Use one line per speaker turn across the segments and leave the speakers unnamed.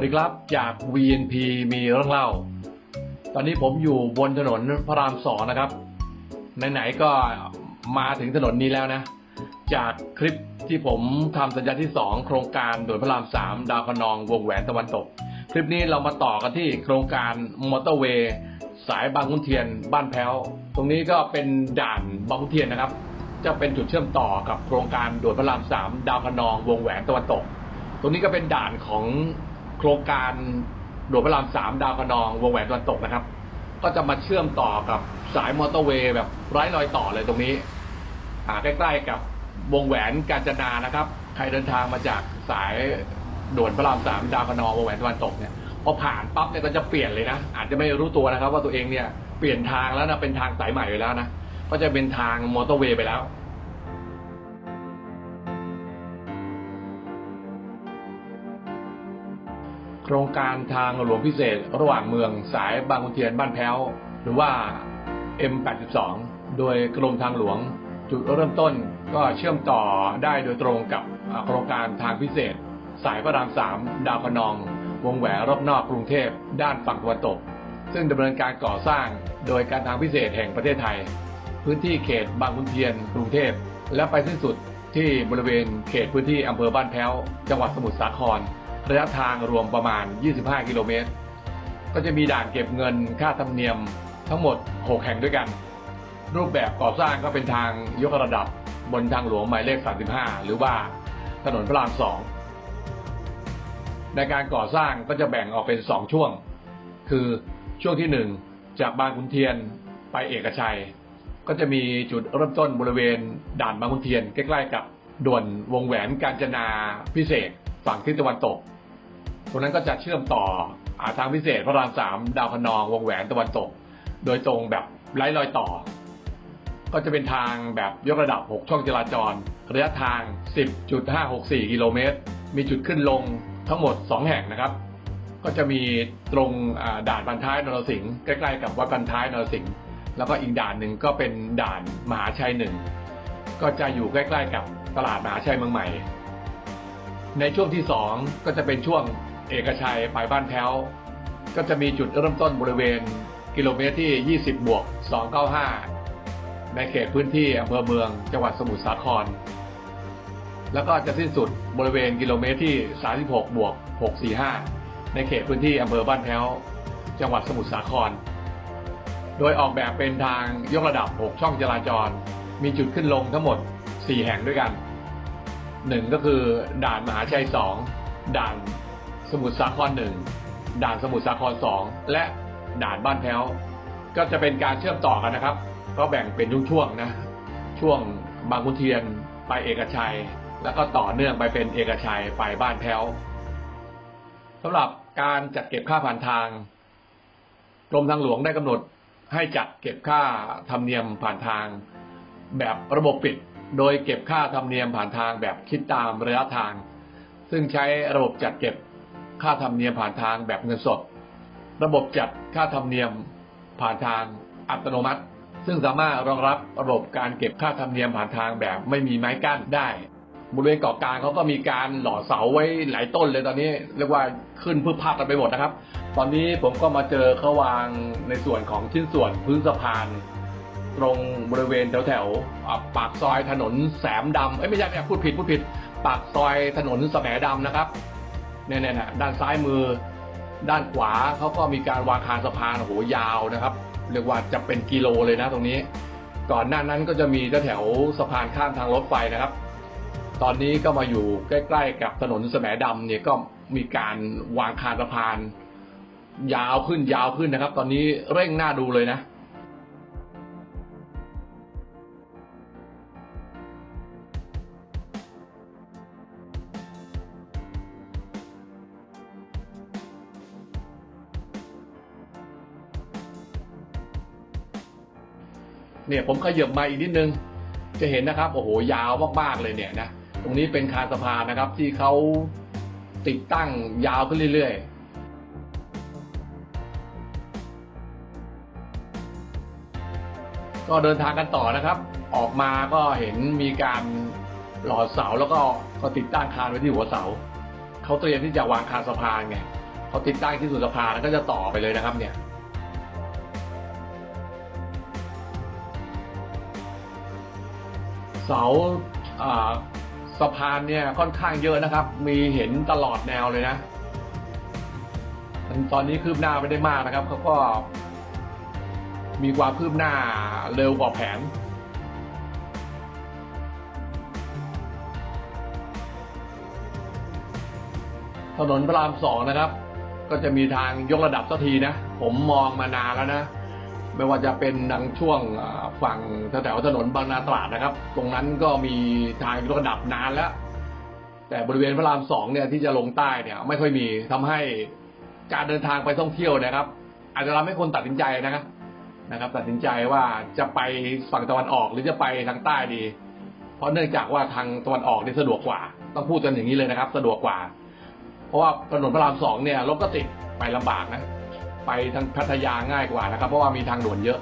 สวัสดีครับจาก VNP มีเรื่องเล่า ตอนนี้ผมอยู่บนถนนพระรามสองนะครับ ไหนๆก็มาถึงถนนนี้แล้วนะ จากคลิปที่ผมทำสัญญาที่ 2 โครงการโดยพระราม 3 ดาวคะนองวงแหวนตะวันตก คลิปนี้เรามาต่อกันที่โครงการมอเตอร์เวย์สายบางขุนเทียนบ้านแพ้ว ตรงนี้ก็เป็นด่านบางขุนเทียนนะครับ จะเป็นจุดเชื่อมต่อกับโครงการด่วนพระราม 3 ดาวคะนองวงแหวนตะวันตก ตรงนี้ก็เป็นด่านของ โครงการด่วนพระราม3ดาวคะนองวงแหวนตะวันตกนะครับ ก็จะมาเชื่อมต่อกับสายมอเตอร์เวย์แบบไร้รอยต่อเลยตรงนี้อ่าใกล้ๆกับวงแหวนกาญจนานะครับ ใครเดินทางมาจากสายด่วนพระรามสามดาวคะนองวงแหวนตะวันตกเนี่ยพอผ่านปั๊บเนี่ยก็จะเปลี่ยนเลยนะ อาจจะไม่รู้ตัวนะครับ ว่าตัวเองเนี่ยเปลี่ยนทางแล้วนะเป็นทางสายใหม่ไปแล้วนะก็จะเป็นทางมอเตอร์เวย์ไปแล้ว รงการทางหลวงพิเศษระหว่างเมืองสายบางขุนเทียนบ้านแพ้ว หรือว่า M82 โดยกรมทางหลวง จุดเริ่มต้นก็เชื่อมต่อได้โดยตรงกับโครงการทางพิเศษ สายพระรามสามดาวคะนอง วงแหวนรอบนอกกรุงเทพ ด้านฝั่งตะวันตก ซึ่งดำเนินการก่อสร้างโดยการทางพิเศษแห่งประเทศไทย พื้นที่เขตบางขุนเทียน กรุงเทพ และไปสิ้นสุดที่บริเวณเขตพื้นที่อำเภอบ้านแพ้ว จังหวัดสมุทรสาคร ระยะทางรวมประมาณ 25 กิโลเมตร ก็จะมีด่านเก็บเงินค่าธรรมเนียมทั้งหมด 6 แห่งด้วยกัน รูปแบบก่อสร้างก็เป็นทางยกระดับบนทางหลวงหมายเลข 35 หรือว่าถนนพระราม2ในการก่อสร้างก็จะแบ่งออกเป็น 2 ช่วง คือช่วงที่ 1 จากบางขุนเทียนไปเอกชัย ก็จะมีจุดเริ่มต้นบริเวณด่านบางขุนเทียนใกล้ ๆ กับด่วนวงแหวนกาญจนาพิเศษ ฝั่งทิศตะวันตก ตรงนั้นก็จะเชื่อมต่ออาทางพิเศษพระรามสามดาวคะนองวงแหวนตะวันตก โดยตรงแบบไร้รอยต่อ ก็จะเป็นทางแบบยกระดับ 6 ช่องจราจร ระยะทาง 10.564 กิโลเมตร มีจุดขึ้นลงทั้งหมด 2 แห่งนะครับ ก็จะมีตรงด่านบันท้ายนรสิงห์ใกล้ๆกับวัดบันท้ายนรสิงห์แล้วก็อีกด่านหนึ่งก็เป็นด่านมหาชัยหนึ่งก็จะอยู่ใกล้ ๆ กับตลาดมหาชัยเมืองใหม่ ในช่วงที่ 2 ก็จะเป็นช่วงเอกชัยไปบ้านแพ้ว ก็จะมีจุดเริ่มต้นบริเวณกิโลเมตรที่ 20 บวก 295 ในเขตพื้นที่อำเภอเมืองจังหวัดสมุทรสาคร แล้วก็จะสิ้นสุดบริเวณกิโลเมตรที่ 36 บวก 645 ในเขตพื้นที่อำเภอบ้านแพ้ว จังหวัดสมุทรสาคร โดยออกแบบเป็นทางยกระดับ 6 ช่องจราจร มีจุดขึ้นลงทั้งหมด 4 แห่งด้วยกัน หนึ่งก็คือด่านมหาชัย2ด่านสมุทรสาคร1ด่านสมุทรสาคร2และด่านบ้านแพ้ว ก็จะเป็นการเชื่อมต่อกันนะครับ ก็แบ่งเป็นช่วงๆนะ ช่วงบางขุนเทียนไปเอกชัย แล้วก็ต่อเนื่องไปเป็นเอกชัยไปบ้านแพ้วสำหรับการจัดเก็บค่าผ่านทางกรมทางหลวงได้กำหนดให้จัดเก็บค่าธรรมเนียมผ่านทางแบบระบบปิด โดยเก็บค่าธรรมเนียมผ่านทางแบบคิดตามระยะทาง ซึ่งใช้ระบบจัดเก็บค่าธรรมเนียมผ่านทางแบบเงินสด ระบบจัดค่าธรรมเนียมผ่านทางอัตโนมัติ ซึ่งสามารถรองรับระบบการเก็บค่าธรรมเนียมผ่านทางแบบไม่มีไม้กั้นได้ บริเวณเกาะกลางเขาก็มีการหล่อเสาไว้หลายต้นเลยตอนนี้ เรียกว่าขึ้นพืบภาพกันไปหมดนะครับ ตอนนี้ผมก็มาเจอเขาวางในส่วนของชิ้นส่วนพื้นสะพาน ตรงบริเวณแถวแถวๆปากซอยถนนแสมดำเอ้ยไม่ใช่ไม่พูดผิดพูดผิด ปากซอยถนนแสมดำนะครับเนี่ยเนี่ยด้านซ้ายมือ ด้านขวาเขาก็มีการวางคานสะพานโอ้โหยาวนะครับเรียกว่าจะเป็นกิโลเลยนะตรงนี้ ก่อนหน้านั้นก็จะมีแถวสะพานข้ามทางรถไฟนะครับ ตอนนี้ก็มาอยู่ใกล้ๆกับถนนแสมดำเนี่ยก็มีการวางคานสะพาน ยาวขึ้นยาวขึ้นนะครับ ตอนนี้เร่งหน้าดูเลยนะ เนี่ยผมขยับมาอีกนิดนึง จะเห็นนะครับโอ้โหยาวมากๆเลยเนี่ยนะตรงนี้เป็นคานสะพานนะครับที่เขาติดตั้งยาวขึ้นเรื่อยๆ ก็เดินทางกันต่อนะครับ ออกมาก็เห็นมีการหล่อเสาแล้วก็ก็ติดตั้งคานไว้ที่หัวเสาเขาเตรียมที่จะวางคานสะพานไงพอติดตั้งที่สุดสะพานแล้วก็จะต่อไปเลยนะครับเนี่ย เสาสะพานเนี่ยค่อนข้างเยอะนะครับ มีเห็นตลอดแนวเลยนะ ตอนนี้คืบหน้าไม่ได้มากนะครับเขาก็ มีความคืบหน้าเร็วกว่าแผนถนนพระรามสองนะครับ ก็จะมีทางยกระดับสักทีนะ ผมมองมานานแล้วนะ ไม่ว่าจะเป็นดังช่วงฝั่งแถวถนนบางนาตราดนะครับ ตรงนั้นก็มีทางยระดับนานแล้ว แต่บริเวณพระรามสองเนี่ยที่จะลงใต้เนี่ย ไม่ค่อยมีทำให้การเดินทางไปท่องเที่ยวนะครับ อาจจะทำให้คนตัดสินใจนะครับนะครับ ตัดสินใจว่าจะไปฝั่งตะวันออกหรือจะไปทางใต้ดี เพราะเนื่องจากว่าทางตะวันออกนี่สะดวกกว่า ต้องพูดกันอย่างนี้เลยนะครับ สะดวกกว่า เพราะว่าถนนพระรามสองเนี่ยรถก็ติดไปลำบากนะ ไปทางพัทยาง่ายกว่านะครับ เพราะว่ามีทางด่วนเยอะ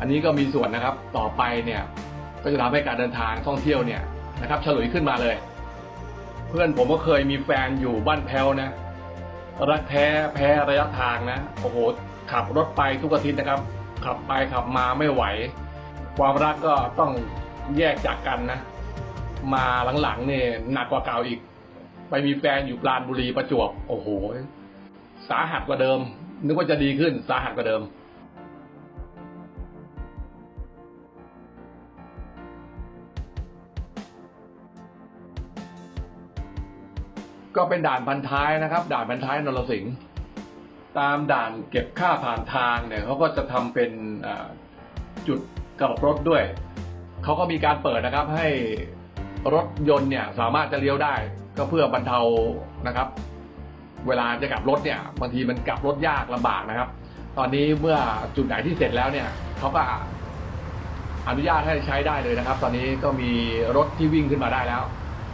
อันนี้ก็มีส่วนนะครับต่อไปเนี่ยก็จะทำให้การเดินทางท่องเที่ยวเนี่ยนะครับฉลุยขึ้นมาเลย เพื่อนผมก็เคยมีแฟนอยู่บ้านแพ้วนะ รักแท้แพ้ระยะทางนะโอ้โหขับรถไปทุกอาทิตย์นะครับ ขับไปขับมาไม่ไหว ความรักก็ต้องแยกจากกันนะ มาหลังๆเนี่ยหนักกว่าเก่าอีก ไปมีแฟนอยู่ปราณบุรีประจวบ โอ้โห สาหัสกว่าเดิม นึกว่าจะดีขึ้นสาหัสกว่าเดิมก็เป็นด่านพันท้ายนะครับ ด่านพันท้ายนรสิงห์ตามด่านเก็บค่าผ่านทางเนี่ยเขาก็จะทำเป็นจุดกลับรถด้วยเขาก็มีการเปิดนะครับให้รถยนต์เนี่ยสามารถจะเลี้ยวได้ ก็เพื่อบรรเทานะครับ เวลาจะกลับรถเนี่ยบางทีมันกลับรถยากลำบากนะครับ ตอนนี้เมื่อจุดไหนที่เสร็จแล้วเนี่ยเขาก็อนุญาตให้ใช้ได้เลยนะครับ ตอนนี้ก็มีรถที่วิ่งขึ้นมาได้แล้ว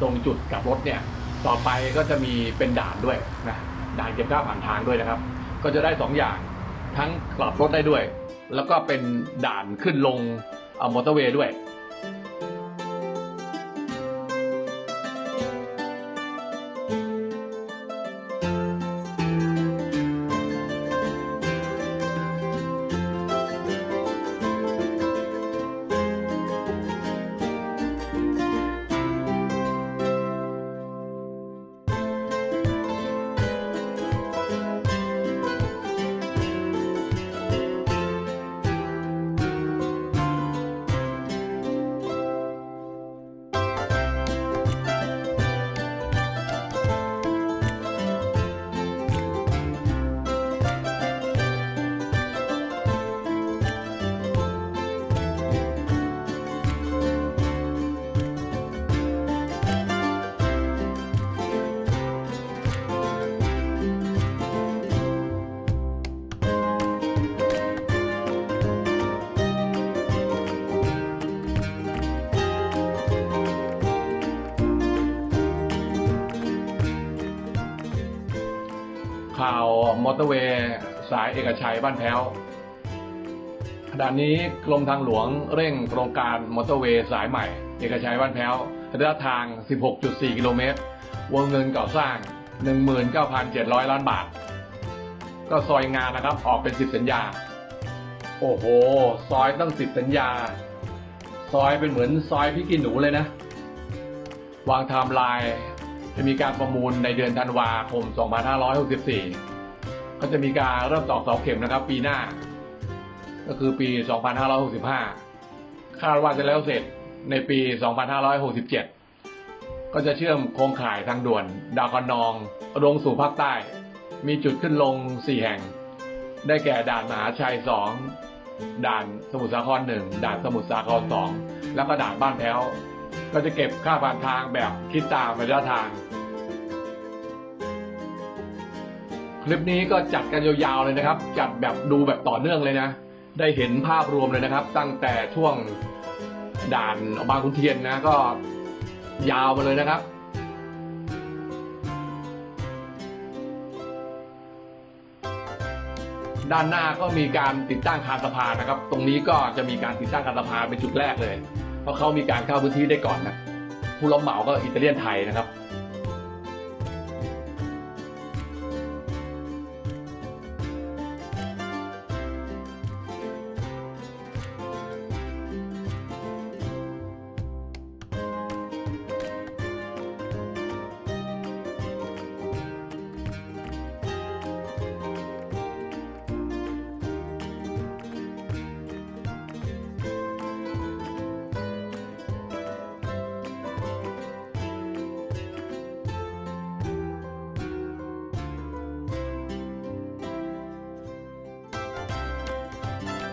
ตรงจุดกลับรถเนี่ย ต่อไปก็จะมีเป็นด่านด้วยนะด่านเก็บค่าผ่านทางด้วยนะครับ ก็จะได้สองอย่างทั้งกลับรถได้ด้วย แล้วก็เป็นด่านขึ้นลงเอามอเตอร์เวย์ด้วย ข่าวมอเตอร์เวย์สายเอกชัยบ้านแพ้วขณะนี้กรมทางหลวงเร่งโครงการมอเตอร์เวย์สายใหม่ เอกชัยบ้านแพ้วระยะทาง 16.4 กิโลเมตร วงเงินก่อสร้าง 19,700 ล้านบาท ก็ซอยงานนะครับออกเป็น 10 สัญญา โอ้โห ซอยตั้ง 10 สัญญา ซอยเป็นเหมือนซอยพี่กินหนูเลยนะ วางไทม์ไลน์ จะมีการประมูลในเดือนธันวาคม 2564 ก็จะมีการเริ่มตอกเสาเข็มนะครับ ปีหน้า ก็คือปี 2565 คาดว่าจะแล้วเสร็จในปี 2567 ก็จะเชื่อมโครงข่ายทางด่วน ดาวคะนองลงสู่ภาคใต้ มีจุดขึ้นลง 4 แห่ง ได้แก่ด่านมหาชัย 2 ด่านสมุทรสาคร 1 ด่านสมุทรสาคร 2 แล้วก็ด่านบ้านแพ้ว ก็จะเก็บค่าผ่านทางแบบคิดตามระยะทาง คลิปนี้ก็จัดกันยาวๆเลยนะครับ จัดแบบดูแบบต่อเนื่องเลยนะ ได้เห็นภาพรวมเลยนะครับ ตั้งแต่ช่วงด่านบางขุนเทียนนะก็ยาวมาเลยนะครับด้านหน้าก็มีการติดตั้งคานสะพานนะครับ ตรงนี้ก็จะมีการติดตั้งคานสะพานเป็นจุดแรกเลย เพราะเขามีการเข้าพื้นที่ได้ก่อนนะผู้รับเหมาก็อิตาเลียนไทยนะครับ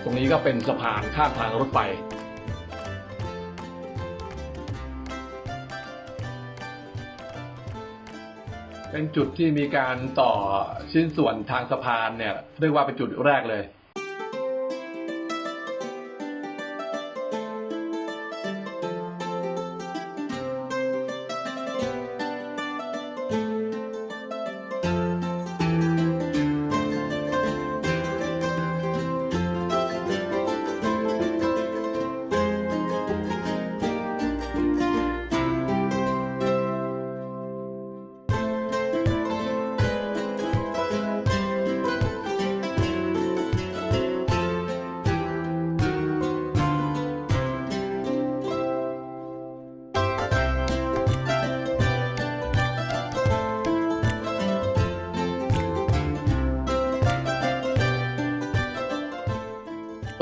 รงนี้ก็เป็นสะพานข้ามทางรถไฟเป็นจุดที่มีการต่อชิ้นส่วนทางสะพานเนี่ยเรียกว่าเป็นจุดแรกเลย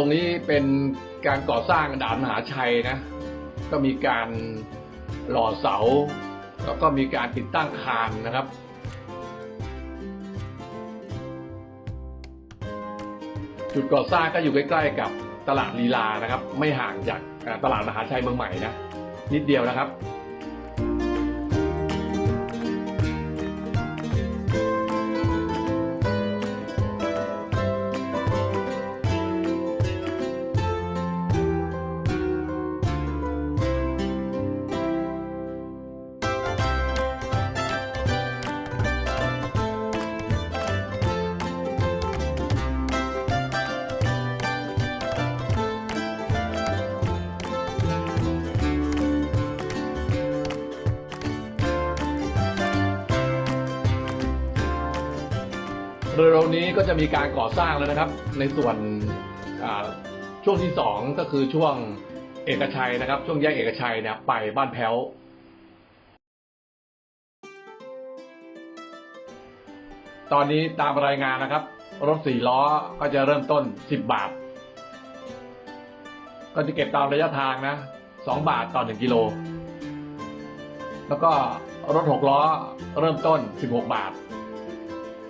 รงนี้เป็นการก่อสร้างด่านมหาชัยนะ ก็มีการหล่อเสา แล้วก็มีการติดตั้งคานนะครับจุดก่อสร้างก็อยู่ใกล้ๆกับตลาดลีลานะครับ ไม่ห่างจากตลาดมหาชัยเมืองใหม่นะ นิดเดียวนะครับ เร็วนี้ก็จะมีการก่อสร้างแล้วนะครับ ในส่วนช่วงที่สองก็คือช่วงเอกชัยนะครับ ช่วงแยกเอกชัยเนี่ยไปบ้านแพ้วตอนนี้ตามรายงานนะครับ รถสี่ล้อก็จะเริ่มต้น 10 บาท ก็จะเก็บตามระยะทางนะ 2 บาทต่อ 1 กิโล แล้วก็รถ 6 ล้อเริ่มต้น 16 บาท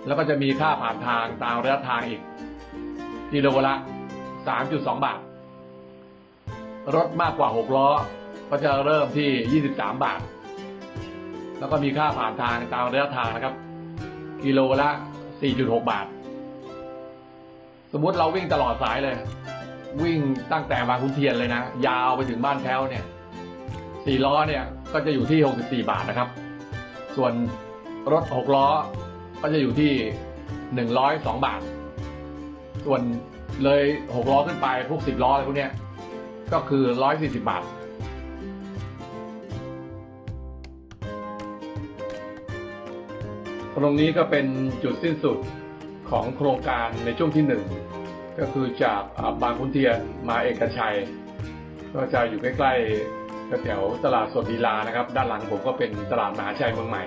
แล้วก็จะมีค่าผ่านทางตามระยะทางอีกกิโลละ 3.2 บาท รถมากกว่า 6 ล้อ ก็จะเริ่มที่ 23 บาท แล้วก็มีค่าผ่านทางตามระยะทางนะครับ กิโลละ 4.6 บาท สมมุติเราวิ่งตลอดสายเลย วิ่งตั้งแต่บางขุนเทียนเลยนะ ยาวไปถึงบ้านแพ้วเนี่ยสี่ล้อเนี่ยก็จะอยู่ที่ 64 บาทนะครับ ส่วนรถ 6 ล้อ ก็จะอยู่ที่ 102 บาท ส่วนเลย 6 ล้อขึ้นไปพวก 10 ล้ออะไรพวกเนี้ยก็คือ 140 บาท ตรงนี้ก็เป็นจุดสิ้นสุดของโครงการในช่วงที่หนึ่งก็คือจากบางขุนเทียนมาเอกชัย ก็จะอยู่ใกล้ๆแถวตลาดสดดีลานะครับ ด้านหลังผมก็เป็นตลาดมหาชัยเมืองใหม่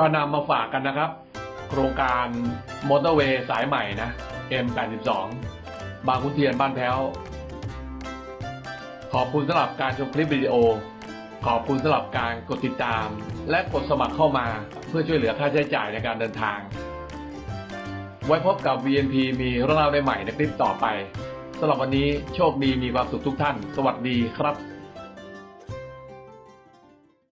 ก็นำมาฝากกันนะครับ โครงการมอเตอร์เวย์สายใหม่นะ M82 บางขุนเทียนบ้านแพ้ว ขอบคุณสำหรับการชมคลิปวิดีโอ ขอบคุณสำหรับการกดติดตาม และกดสมัครเข้ามาเพื่อช่วยเหลือค่าใช้จ่ายในการเดินทาง ไว้พบกับ VNP มีเรื่องราวใหม่ในคลิปต่อไปสำหรับวันนี้โชคดีมีความสุขทุกท่าน สวัสดีครับ